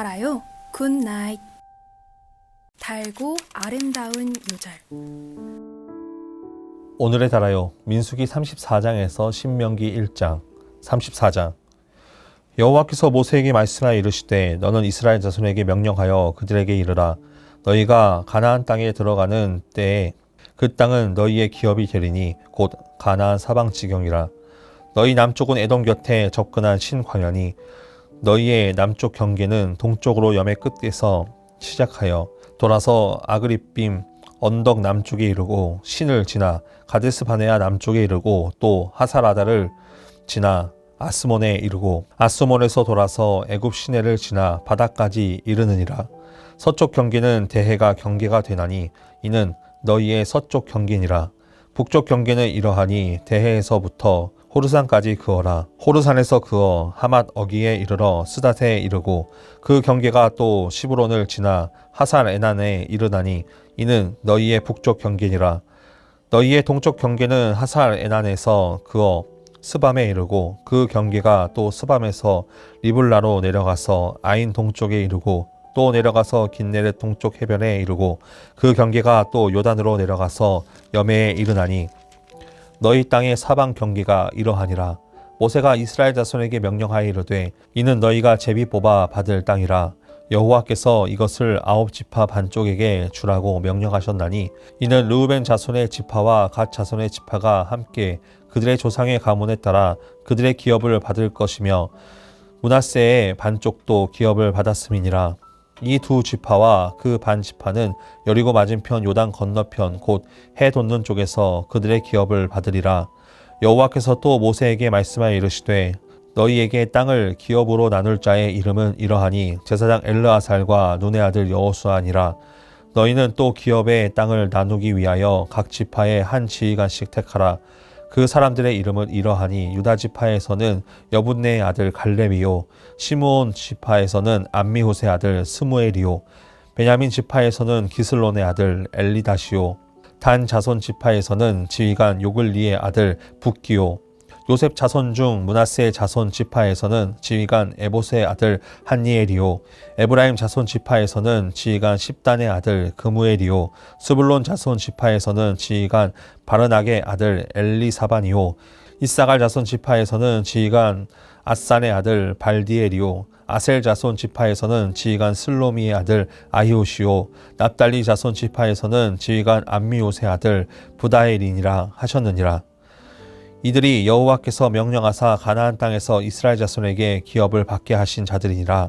달아요. 굿나잇. 달고 아름다운 요절. 오늘의 달아요. 민수기 34장에서 신명기 1장 34장 여호와께서 모세에게 말씀하여 이르시되 너는 이스라엘 자손에게 명령하여 그들에게 이르라 너희가 가나안 땅에 들어가는 때에 그 땅은 너희의 기업이 되리니 곧 가나안 사방 지경이라 너희 남쪽은 에돔 곁에 접근한 신광야니 너희의 남쪽 경계는 동쪽으로 염의 끝에서 시작하여 돌아서 아그리빔 언덕 남쪽에 이르고 신을 지나 가데스 바네아 남쪽에 이르고 또 하사라다를 지나 아스몬에 이르고 아스몬에서 돌아서 애굽 시내를 지나 바다까지 이르느니라. 서쪽 경계는 대해가 경계가 되나니 이는 너희의 서쪽 경계니라. 북쪽 경계는 이러하니 대해에서부터 호르산까지 그어라. 호르산에서 그어 하맛 어기에 이르러 스닷에 이르고 그 경계가 또 시브론을 지나 하살 에난에 이르나니 이는 너희의 북쪽 경계니라. 너희의 동쪽 경계는 하살 에난에서 그어 스밤에 이르고 그 경계가 또 스밤에서 리블라로 내려가서 아인 동쪽에 이르고 또 내려가서 긴네렛 동쪽 해변에 이르고 그 경계가 또 요단으로 내려가서 여매에 이르나니 너희 땅의 사방 경계가 이러하니라. 모세가 이스라엘 자손에게 명령하여 이르되 이는 너희가 제비 뽑아 받을 땅이라. 여호와께서 이것을 아홉 지파 반쪽에게 주라고 명령하셨나니 이는 르우벤 자손의 지파와 갓 자손의 지파가 함께 그들의 조상의 가문에 따라 그들의 기업을 받을 것이며 문하세의 반쪽도 기업을 받았음이니라 이 두 지파와 그 반 지파는 여리고 맞은편 요단 건너편 곧 해 돋는 쪽에서 그들의 기업을 받으리라. 여호와께서 또 모세에게 말씀하여 이르시되 너희에게 땅을 기업으로 나눌 자의 이름은 이러하니 제사장 엘르아살과 눈의 아들 여호수아니라 너희는 또 기업의 땅을 나누기 위하여 각 지파에 한 지휘관씩 택하라 그 사람들의 이름은 이러하니 유다 지파에서는 여분네의 아들 갈렙이요 시므온 지파에서는 암미호의 아들 스무엘이요 베냐민 지파에서는 기슬론의 아들 엘리다시요 단 자손 지파에서는 지휘관 요글리의 아들 북기요 요셉 자손 중 문하세 자손 지파에서는 지휘관 에보스의 아들 한니엘이요. 에브라임 자손 지파에서는 지휘관 십단의 아들 그무엘이요. 스불론 자손 지파에서는 지휘관 바르낙의 아들 엘리사반이요. 이사갈 자손 지파에서는 지휘관 아산의 아들 발디엘이요. 아셀 자손 지파에서는 지휘관 슬로미의 아들 아히오시오 납달리 자손 지파에서는 지휘관 암미옷의 아들 부다엘이니라 하셨느니라 이들이 여호와께서 명령하사 가나안 땅에서 이스라엘 자손에게 기업을 받게 하신 자들이니라.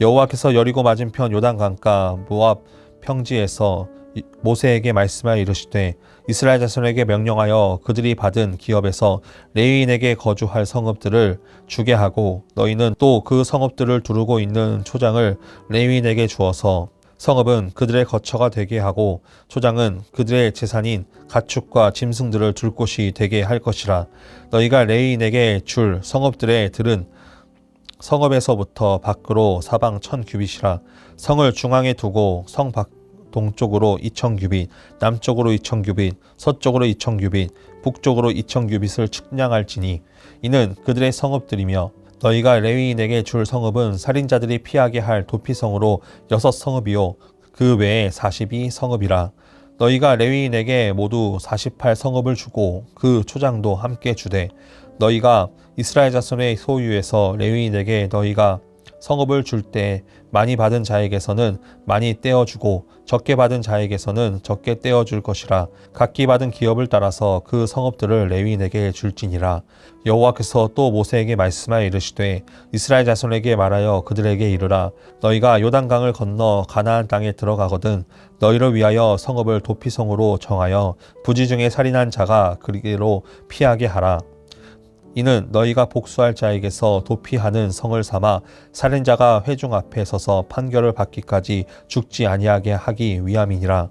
여호와께서 여리고 맞은편 요단 강가 모압 평지에서 모세에게 말씀하여 이르시되 이스라엘 자손에게 명령하여 그들이 받은 기업에서 레위인에게 거주할 성읍들을 주게 하고 너희는 또 그 성읍들을 두르고 있는 초장을 레위인에게 주어서 성읍은 그들의 거처가 되게 하고 초장은 그들의 재산인 가축과 짐승들을 둘 곳이 되게 할 것이라. 너희가 레인에게 줄 성읍들의 들은 성읍에서부터 밖으로 사방 천 규빗이라. 성을 중앙에 두고 성 밖 동쪽으로 이천 규빗, 남쪽으로 이천 규빗, 서쪽으로 이천 규빗, 북쪽으로 이천 규빗을 측량할지니 이는 그들의 성읍들이며 너희가 레위인에게 줄 성읍은 살인자들이 피하게 할 도피성으로 여섯 성읍이요. 그 외에 사십이 성읍이라. 너희가 레위인에게 모두 사십팔 성읍을 주고 그 초장도 함께 주되 너희가 이스라엘 자손의 소유에서 레위인에게 너희가 성읍을 줄 때 많이 받은 자에게서는 많이 떼어주고 적게 받은 자에게서는 적게 떼어줄 것이라 각기 받은 기업을 따라서 그 성읍들을 레위인에게 줄지니라. 여호와께서 또 모세에게 말씀하여 이르시되 이스라엘 자손에게 말하여 그들에게 이르라. 너희가 요단강을 건너 가나안 땅에 들어가거든 너희를 위하여 성읍을 도피성으로 정하여 부지 중에 살인한 자가 그리로 피하게 하라 이는 너희가 복수할 자에게서 도피하는 성을 삼아 살인자가 회중 앞에 서서 판결을 받기까지 죽지 아니하게 하기 위함이니라.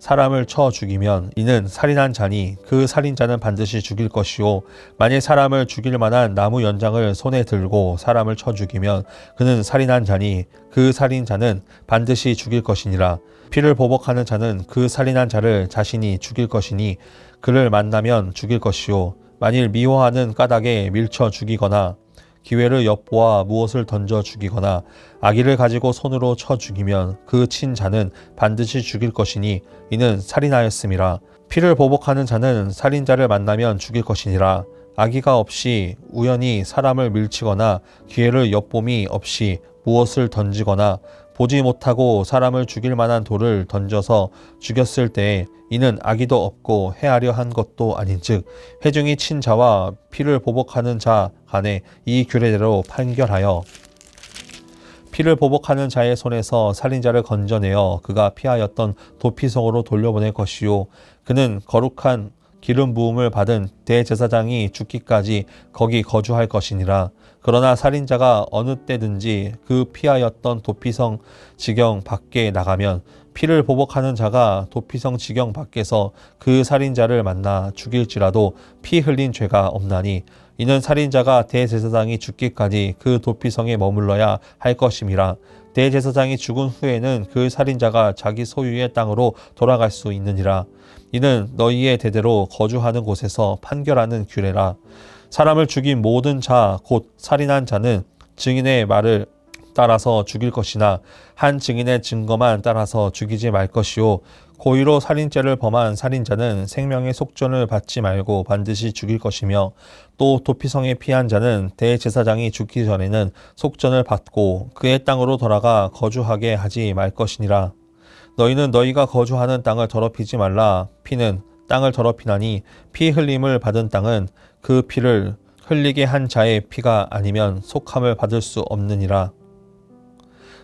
사람을 쳐 죽이면 이는 살인한 자니 그 살인자는 반드시 죽일 것이요. 만일 사람을 죽일 만한 나무 연장을 손에 들고 사람을 쳐 죽이면 그는 살인한 자니 그 살인자는 반드시 죽일 것이니라. 피를 보복하는 자는 그 살인한 자를 자신이 죽일 것이니 그를 만나면 죽일 것이요. 만일 미워하는 까닭에 밀쳐 죽이거나 기회를 엿보아 무엇을 던져 죽이거나 아기를 가지고 손으로 쳐 죽이면 그 친 자는 반드시 죽일 것이니 이는 살인하였음이라. 피를 보복하는 자는 살인자를 만나면 죽일 것이니라. 아기가 없이 우연히 사람을 밀치거나 기회를 엿봄이 없이 무엇을 던지거나 보지 못하고 사람을 죽일 만한 돌을 던져서 죽였을 때에 이는 아기도 없고 해하려 한 것도 아닌즉 회중이 친 자와 피를 보복하는 자 간에 이 규례대로 판결하여 피를 보복하는 자의 손에서 살인자를 건져내어 그가 피하였던 도피성으로 돌려보낼 것이요. 그는 거룩한 기름 부음을 받은 대제사장이 죽기까지 거기 거주할 것이니라 그러나 살인자가 어느 때든지 그 피하였던 도피성 지경 밖에 나가면 피를 보복하는 자가 도피성 지경 밖에서 그 살인자를 만나 죽일지라도 피 흘린 죄가 없나니 이는 살인자가 대제사장이 죽기까지 그 도피성에 머물러야 할 것임이라 대제사장이 죽은 후에는 그 살인자가 자기 소유의 땅으로 돌아갈 수 있느니라. 이는 너희의 대대로 거주하는 곳에서 판결하는 규례라 사람을 죽인 모든 자 곧 살인한 자는 증인의 말을 따라서 죽일 것이나 한 증인의 증거만 따라서 죽이지 말 것이요. 고의로 살인죄를 범한 살인자는 생명의 속전을 받지 말고 반드시 죽일 것이며 또 도피성에 피한 자는 대제사장이 죽기 전에는 속전을 받고 그의 땅으로 돌아가 거주하게 하지 말 것이니라. 너희는 너희가 거주하는 땅을 더럽히지 말라. 피는 땅을 더럽히나니 피 흘림을 받은 땅은 그 피를 흘리게 한 자의 피가 아니면 속함을 받을 수 없느니라.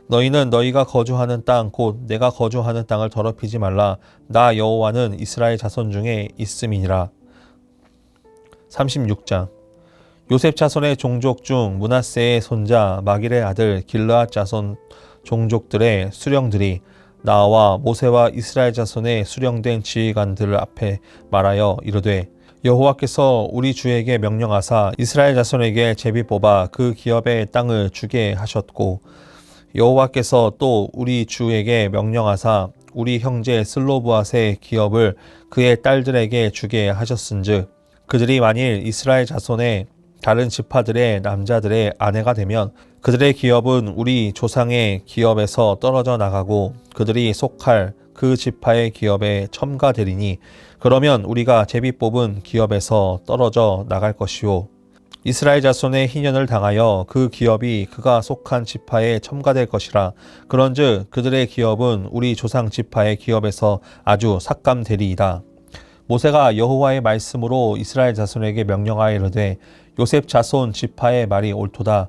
너희는 너희가 거주하는 땅 곧 내가 거주하는 땅을 더럽히지 말라. 나 여호와는 이스라엘 자손 중에 있음이니라. 36장. 요셉 자손의 종족 중 문하세의 손자 마길의 아들 길르앗 자손 종족들의 수령들이 나와 모세와 이스라엘 자손의 수령된 지휘관들 앞에 말하여 이르되 여호와께서 우리 주에게 명령하사 이스라엘 자손에게 제비 뽑아 그 기업의 땅을 주게 하셨고 여호와께서 또 우리 주에게 명령하사 우리 형제 슬로브앗의 기업을 그의 딸들에게 주게 하셨은즉 그들이 만일 이스라엘 자손의 다른 지파들의 남자들의 아내가 되면 그들의 기업은 우리 조상의 기업에서 떨어져 나가고 그들이 속할 그 지파의 기업에 첨가되리니 그러면 우리가 제비 뽑은 기업에서 떨어져 나갈 것이요 이스라엘 자손의 희년을 당하여 그 기업이 그가 속한 지파에 첨가될 것이라. 그런즉 그들의 기업은 우리 조상 지파의 기업에서 아주 삭감되리이다. 모세가 여호와의 말씀으로 이스라엘 자손에게 명령하여 이르되 요셉 자손 지파의 말이 옳도다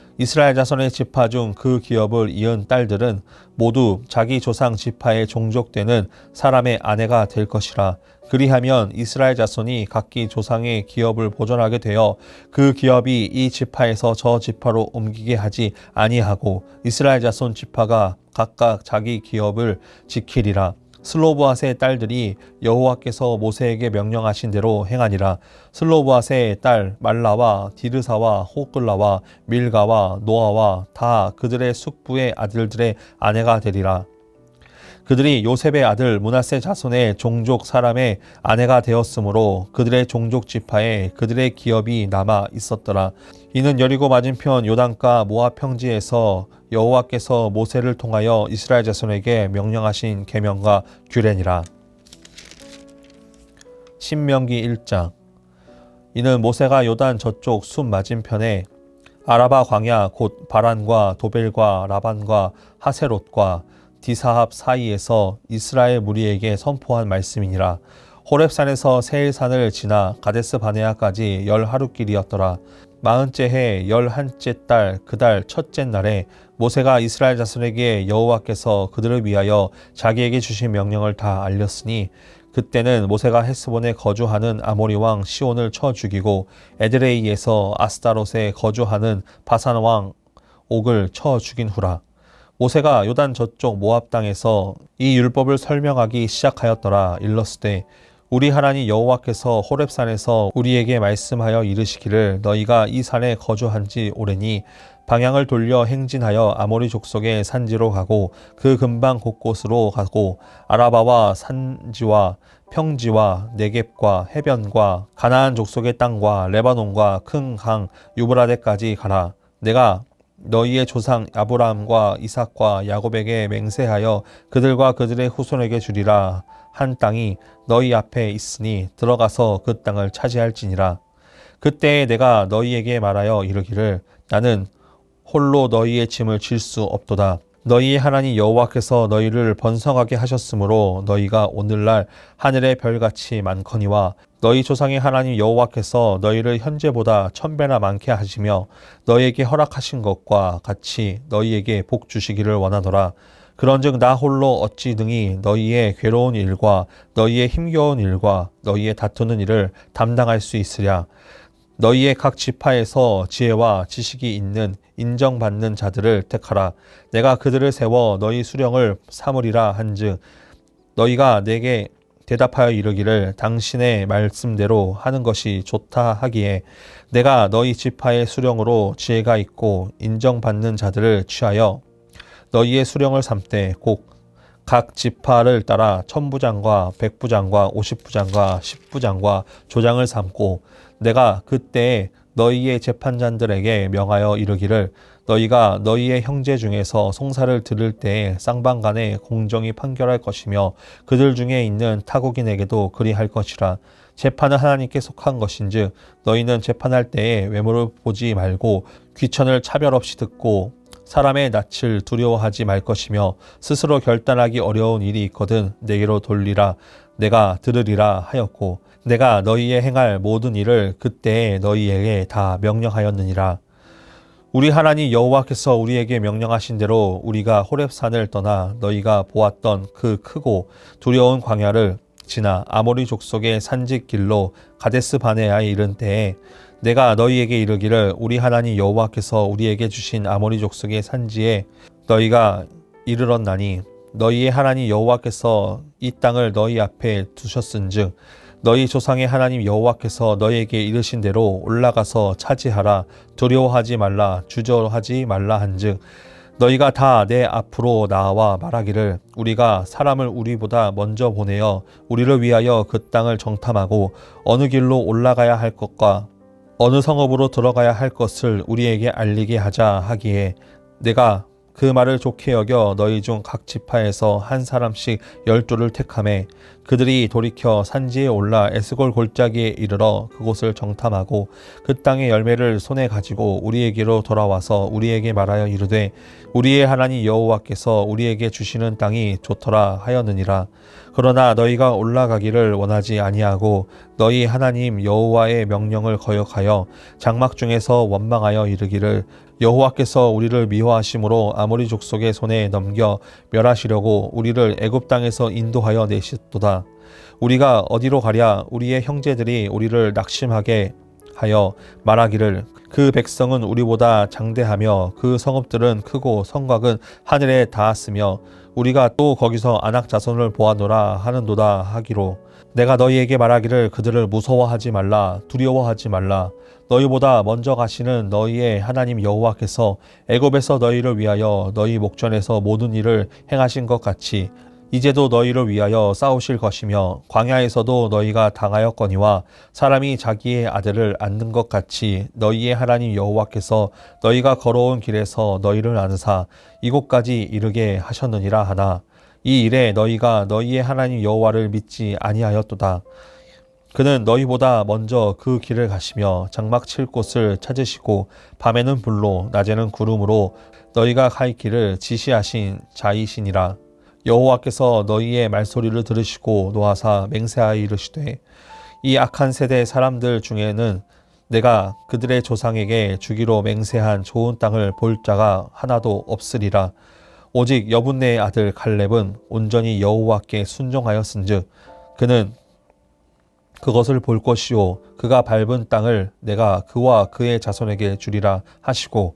이스라엘 자손의 지파 중 그 기업을 이은 딸들은 모두 자기 조상 지파에 종족되는 사람의 아내가 될 것이라. 그리하면 이스라엘 자손이 각기 조상의 기업을 보존하게 되어 그 기업이 이 지파에서 저 지파로 옮기게 하지 아니하고 이스라엘 자손 지파가 각각 자기 기업을 지키리라. 슬로브앗의 딸들이 여호와께서 모세에게 명령하신 대로 행하니라. 슬로브앗의 딸 말라와 디르사와 호글라와 밀가와 노아와 다 그들의 숙부의 아들들의 아내가 되리라. 그들이 요셉의 아들 문하세 자손의 종족 사람의 아내가 되었으므로 그들의 종족 지파에 그들의 기업이 남아 있었더라. 이는 여리고 맞은편 요단가 모압 평지에서 여호와께서 모세를 통하여 이스라엘 자손에게 명령하신 계명과 규례니라. 신명기 1장 이는 모세가 요단 저쪽 숲 맞은편에 아라바 광야 곧 바란과 도벨과 라반과 하세롯과 디사합 사이에서 이스라엘 무리에게 선포한 말씀이니라. 호렙산에서 세일산을 지나 가데스 바네아까지 열 하루 길이었더라. 마흔째 해 열한째 달 그달 첫째 날에 모세가 이스라엘 자손에게 여호와께서 그들을 위하여 자기에게 주신 명령을 다 알렸으니 그때는 모세가 헤스본에 거주하는 아모리 왕 시온을 쳐 죽이고 에드레이에서 아스타롯에 거주하는 바산 왕 옥을 쳐 죽인 후라. 모세가 요단 저쪽 모압 땅에서 이 율법을 설명하기 시작하였더라 일렀으되 우리 하나님 여호와께서 호렙산에서 우리에게 말씀하여 이르시기를 너희가 이 산에 거주한 지 오래니 방향을 돌려 행진하여 아모리 족속의 산지로 가고 그 근방 곳곳으로 가고 아라바와 산지와 평지와 네겝과 해변과 가나안 족속의 땅과 레바논과 큰 강 유브라데까지 가라. 내가 너희의 조상 아브라함과 이삭과 야곱에게 맹세하여 그들과 그들의 후손에게 주리라 한 땅이 너희 앞에 있으니 들어가서 그 땅을 차지할지니라 그때에 내가 너희에게 말하여 이르기를 나는 홀로 너희의 짐을 질 수 없도다 너희의 하나님 여호와께서 너희를 번성하게 하셨으므로 너희가 오늘날 하늘의 별같이 많거니와 너희 조상의 하나님 여호와께서 너희를 현재보다 천배나 많게 하시며 너희에게 허락하신 것과 같이 너희에게 복 주시기를 원하노라. 그런즉 나 홀로 어찌 등이 너희의 괴로운 일과 너희의 힘겨운 일과 너희의 다투는 일을 담당할 수 있으랴. 너희의 각 지파에서 지혜와 지식이 있는 인정받는 자들을 택하라. 내가 그들을 세워 너희 수령을 삼으리라 한즉 너희가 내게 대답하여 이르기를 당신의 말씀대로 하는 것이 좋다 하기에 내가 너희 지파의 수령으로 지혜가 있고 인정받는 자들을 취하여 너희의 수령을 삼되 곧각 지파를 따라 천부장과 백부장과 오십부장과 십부장과 조장을 삼고 내가 그때에 너희의 재판장들에게 명하여 이르기를 너희가 너희의 형제 중에서 송사를 들을 때에 쌍방간에 공정히 판결할 것이며 그들 중에 있는 타국인에게도 그리할 것이라. 재판은 하나님께 속한 것인즉 너희는 재판할 때에 외모를 보지 말고 귀천을 차별 없이 듣고 사람의 낯을 두려워하지 말 것이며 스스로 결단하기 어려운 일이 있거든 내게로 돌리라. 내가 들으리라 하였고 내가 너희의 행할 모든 일을 그때에 너희에게 다 명령하였느니라. 우리 하나님 여호와께서 우리에게 명령하신 대로 우리가 호렙산을 떠나 너희가 보았던 그 크고 두려운 광야를 지나 아모리 족속의 산지 길로 가데스 바네아에 이른 때에 내가 너희에게 이르기를 우리 하나님 여호와께서 우리에게 주신 아모리 족속의 산지에 너희가 이르렀나니 너희의 하나님 여호와께서 이 땅을 너희 앞에 두셨은즉 너희 조상의 하나님 여호와께서 너희에게 이르신 대로 올라가서 차지하라 두려워하지 말라 주저하지 말라 한즉 너희가 다 내 앞으로 나와 말하기를 우리가 사람을 우리보다 먼저 보내어 우리를 위하여 그 땅을 정탐하고 어느 길로 올라가야 할 것과 어느 성읍으로 들어가야 할 것을 우리에게 알리게 하자 하기에 내가 그 말을 좋게 여겨 너희 중 각 지파에서 한 사람씩 열두를 택함에 그들이 돌이켜 산지에 올라 에스골 골짜기에 이르러 그곳을 정탐하고 그 땅의 열매를 손에 가지고 우리에게로 돌아와서 우리에게 말하여 이르되 우리의 하나님 여호와께서 우리에게 주시는 땅이 좋더라 하였느니라. 그러나 너희가 올라가기를 원하지 아니하고 너희 하나님 여호와의 명령을 거역하여 장막 중에서 원망하여 이르기를 여호와께서 우리를 미워하심으로 아모리 족속의 손에 넘겨 멸하시려고 우리를 애굽 땅에서 인도하여 내셨도다. 우리가 어디로 가랴 우리의 형제들이 우리를 낙심하게 하여 말하기를 그 백성은 우리보다 장대하며 그 성읍들은 크고 성곽은 하늘에 닿았으며 우리가 또 거기서 안악 자손을 보아노라 하는도다 하기로 내가 너희에게 말하기를 그들을 무서워하지 말라 두려워하지 말라. 너희보다 먼저 가시는 너희의 하나님 여호와께서 애굽에서 너희를 위하여 너희 목전에서 모든 일을 행하신 것 같이 이제도 너희를 위하여 싸우실 것이며 광야에서도 너희가 당하였거니와 사람이 자기의 아들을 안는 것 같이 너희의 하나님 여호와께서 너희가 걸어온 길에서 너희를 안으사 이곳까지 이르게 하셨느니라 하나 이 일에 너희가 너희의 하나님 여호와를 믿지 아니하였도다. 그는 너희보다 먼저 그 길을 가시며 장막 칠 곳을 찾으시고 밤에는 불로 낮에는 구름으로 너희가 갈 길을 지시하신 자이시니라 여호와께서 너희의 말소리를 들으시고 노하사 맹세하여 이르시되 이 악한 세대 사람들 중에는 내가 그들의 조상에게 주기로 맹세한 좋은 땅을 볼 자가 하나도 없으리라. 오직 여분네의 아들 갈렙은 온전히 여호와께 순종하였은즉 그는 그것을 볼 것이요 그가 밟은 땅을 내가 그와 그의 자손에게 주리라 하시고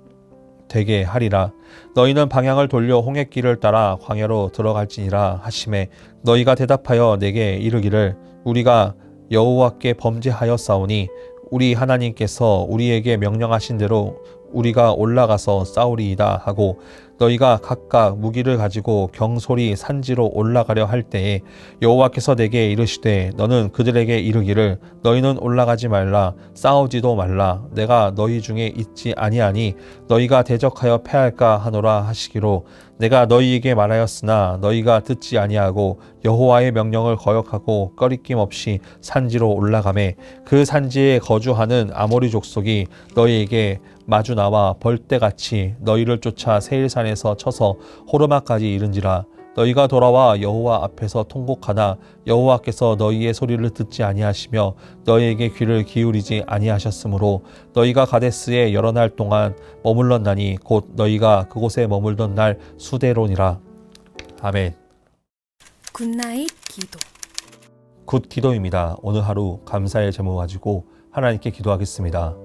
되게 하리라. 너희는 방향을 돌려 홍해길을 따라 광야로 들어갈지니라 하심에 너희가 대답하여 내게 이르기를 우리가 여호와께 범죄하였사오니 우리 하나님께서 우리에게 명령하신 대로 우리가 올라가서 싸우리이다 하고 너희가 각각 무기를 가지고 경솔히 산지로 올라가려 할 때에 여호와께서 내게 이르시되 너는 그들에게 이르기를 너희는 올라가지 말라 싸우지도 말라 내가 너희 중에 있지 아니하니 너희가 대적하여 패할까 하노라 하시기로 내가 너희에게 말하였으나 너희가 듣지 아니하고 여호와의 명령을 거역하고 꺼리낌 없이 산지로 올라가매 그 산지에 거주하는 아모리 족속이 너희에게 마주 나와 벌떼같이 너희를 쫓아 세일산에서 쳐서 호르마까지 이른지라 너희가 돌아와 여호와 앞에서 통곡하나 여호와께서 너희의 소리를 듣지 아니하시며 너희에게 귀를 기울이지 아니하셨으므로 너희가 가데스에 여러 날 동안 머물렀나니 곧 너희가 그곳에 머물던 날 수대로니라 아멘 굿나잇 기도. 굿 기도입니다. 오늘 하루 감사의 제목 가지고 하나님께 기도하겠습니다.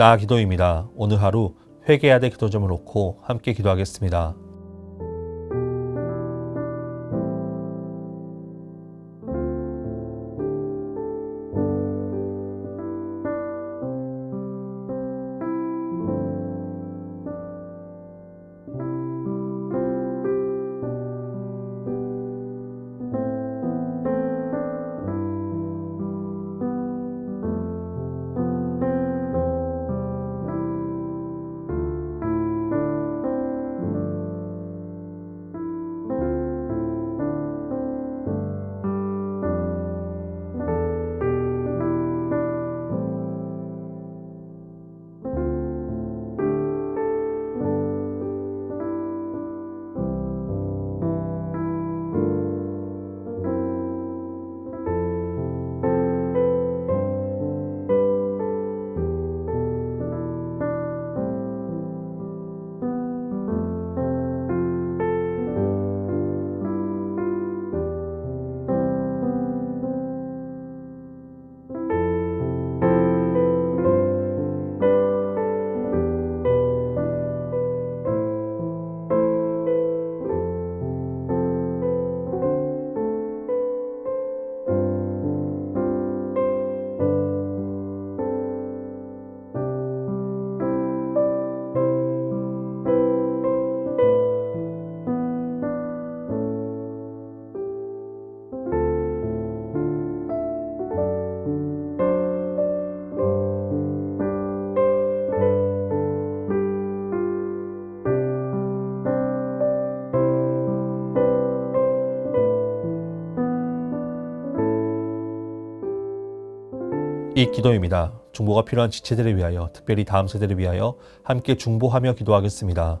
나 기도입니다. 오늘 하루 회개해야 될 기도점을 놓고 함께 기도하겠습니다. 이 기도입니다. 중보가 필요한 지체들을 위하여, 특별히 다음 세대를 위하여 함께 중보하며 기도하겠습니다.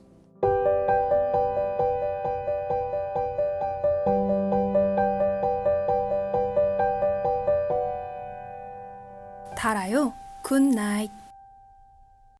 달아요 굿나잇